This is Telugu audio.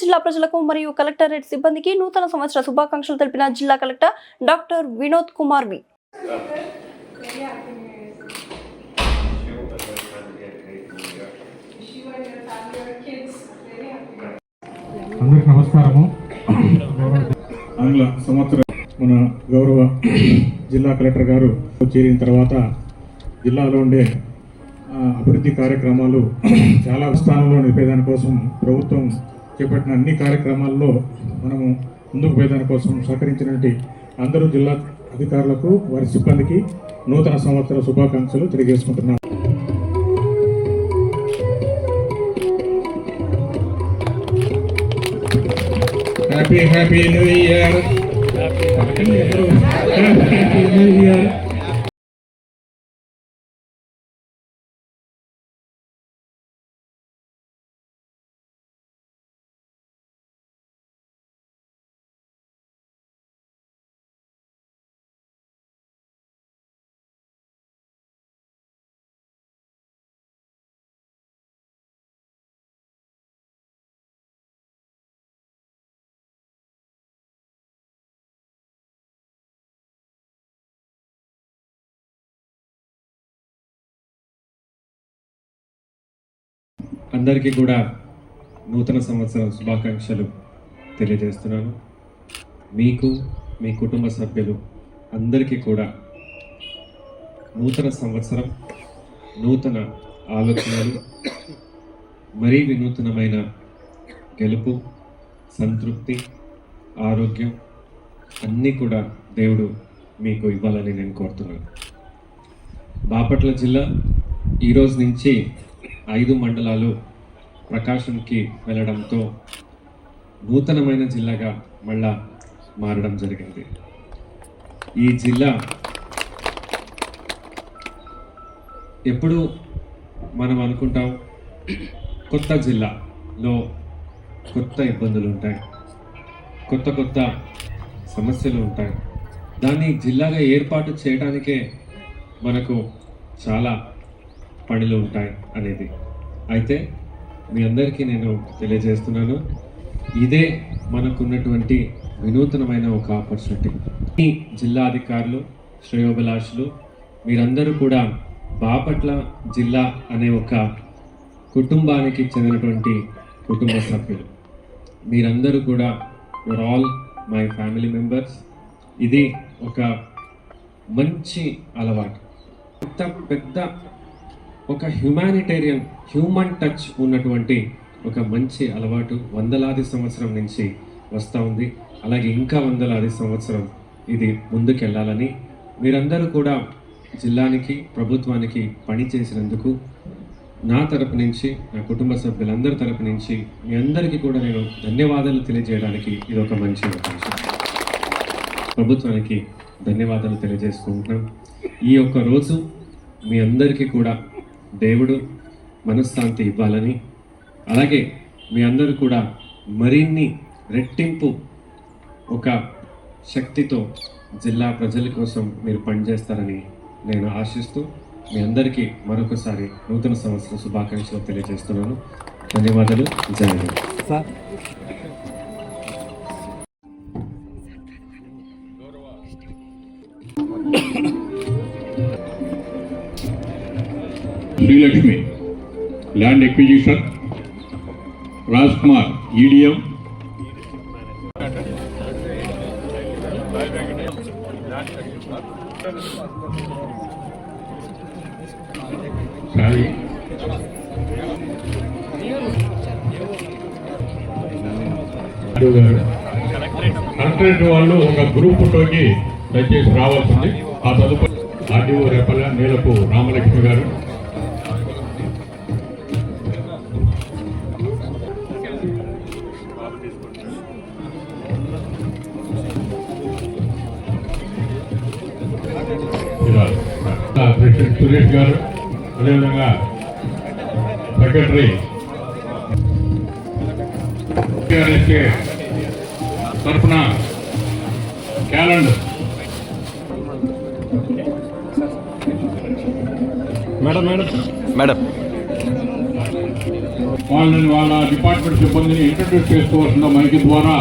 జిల్లా ప్రజలకు మరియు కలెక్టరేట్ సిబ్బందికి నూతన సంవత్సర శుభాకాంక్షలు తెలిపిన జిల్లా collector doctor Vinod Kumar V. అందరికి నమస్కారము. ఆంగ్ల సంవత్సరం మన గౌరవ జిల్లా కలెక్టర్ గారు చేరిన తర్వాత జిల్లాలో ఉండే అభివృద్ధి కార్యక్రమాలు చాలా స్థానంలో నిలిపేదాని కోసం ప్రభుత్వం చేపట్టిన అన్ని కార్యక్రమాల్లో మనము ముందుకు పోయేదాని కోసం సహకరించినటువంటి అందరూ జిల్లా అధికారులకు వారి సిబ్బందికి నూతన సంవత్సర శుభాకాంక్షలు తెలియజేసుకుంటున్నాం happy happy new year happy new year అందరికీ కూడా నూతన సంవత్సరం శుభాకాంక్షలు తెలియజేస్తున్నాను. మీకు మీ కుటుంబ సభ్యులు అందరికీ కూడా నూతన సంవత్సరం నూతన ఆలోచనలు మరీ వినూతనమైన గెలుపు సంతృప్తి ఆరోగ్యం అన్నీ కూడా దేవుడు మీకు ఇవ్వాలని నేను కోరుతున్నాను. బాపట్ల జిల్లా ఈరోజు నుంచి ఐదు మండలాలు ప్రకాశంకి వెళ్ళడంతో నూతనమైన జిల్లాగా మళ్ళా మారడం జరిగింది. ఈ జిల్లా ఎప్పుడు మనం అనుకుంటాం? కొత్త జిల్లాలో కొత్త ఇబ్బందులు ఉంటాయి. కొత్త కొత్త సమస్యలు ఉంటాయి. దాన్ని జిల్లాగా ఏర్పాటు చేయడానికే మనకు చాలా పనులు ఉంటాయి అనేది. అయితే మీ అందరికీ నేను తెలియజేస్తున్నాను ఇదే మనకున్నటువంటి వినూతనమైన ఒక ఆపర్చునిటీ ఈ జిల్లా అధికారులు శ్రేయోభిలాషులు మీరందరూ కూడా బాపట్ల జిల్లా అనే ఒక కుటుంబానికి చెందినటువంటి కుటుంబ సభ్యులు. మీరందరూ కూడా your all my family members ఇది ఒక మంచి అలవాటు. పెద్ద పెద్ద ఒక హ్యుమానిటేరియన్ హ్యూమన్ టచ్ ఉన్నటువంటి ఒక మంచి అలవాటు వందలాది సంవత్సరం నుంచి వస్తూ ఉంది. అలాగే ఇంకా వందలాది సంవత్సరం ఇది ముందుకెళ్ళాలని మీరందరూ కూడా జిల్లానికి ప్రభుత్వానికి పని చేసినందుకు నా తరపు నుంచి నా కుటుంబ సభ్యులందరి తరపు నుంచి మీ అందరికీ కూడా నేను ధన్యవాదాలు తెలియజేయడానికి ఇది ఒక మంచి అవకాశం. ప్రభుత్వానికి ధన్యవాదాలు తెలియజేసుకుంటున్నాం. ఈ యొక్క రోజు మీ అందరికీ కూడా దేవుడు మనశ్శాంతి ఇవ్వాలని. అలాగే మీ అందరూ కూడా మరిన్ని రెట్టింపు ఒక శక్తితో జిల్లా ప్రజల కోసం మీరు పనిచేస్తారని నేను ఆశిస్తూ మీ అందరికీ మరొకసారి నూతన సంవత్సరం శుభాకాంక్షలు తెలియజేస్తున్నాను. ధన్యవాదాలు. Jaya sir. Srilakshmi land acquisition Raj Kumar EDM sorry collectorate వాళ్ళు ఒక గ్రూప్ ఫోటోకి దయచేసి రావాల్సింది. ఆ తదుపరి ఆర్డీఓ రేపల్ల నీలపు రామలక్ష్మి గారు. ప్రెసిడెంట్ సురేష్ గారు అదేవిధంగా సెక్రటరీ తరఫున క్యాలెండర్. Madam madam. మేడం. వాళ్ళని వాళ్ళ డిపార్ట్మెంట్ సిబ్బందిని ఇంట్రడ్యూస్ చేసుకోవాల్సిందో మైక్ ద్వారా